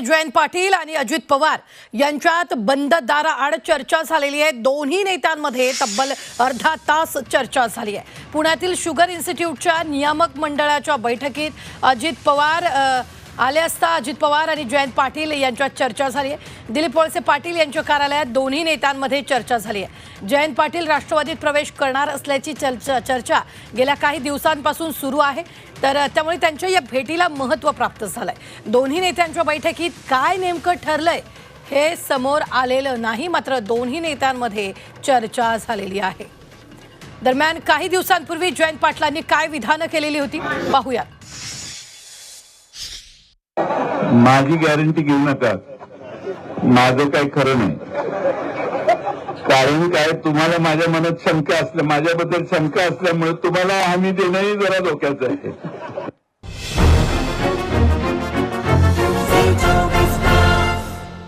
जयंत पाटील आणि अजित पवार यांच्यात बंद दाराआड चर्चा झालेली आहे. दोन्ही नेत्यांमध्ये तब्बल अर्धा तास चर्चा झाली आहे. पुण्यातील शुगर इन्स्टिट्यूटच्या नियामक मंडळाच्या बैठकीत अजित पवार आ, आले असता अजित पवार आणि जयंत पाटील यांच्यात चर्चा झाली आहे. दिलीप वळसे पाटील यांच्या कार्यालयात दोन्ही नेत्यांमध्ये चर्चा झाली आहे. जयंत पाटील राष्ट्रवादीत प्रवेश करणार असल्याची चर्चा चर्चा गेल्या काही दिवसांपासून सुरू आहे. तर त्यामुळे त्यांच्या या भेटीला महत्त्व प्राप्त झालं आहे दोन्ही नेत्यांच्या बैठकीत काय नेमकं ठरलंय हे समोर आलेलं नाही मात्र दोन्ही नेत्यांमध्ये चर्चा झालेली आहे. दरम्यान काही दिवसांपूर्वी जयंत पाटलांनी काय विधानं केलेली होती? पाहूया माझी गॅरंटी घेऊ नका. माझं काही खरं नाही. कारण काय तुम्हाला माझ्या मनात शंका असल्या माझ्याबद्दल शंका असल्यामुळे तुम्हाला हमी देणंही जरा धोक्याचं आहे.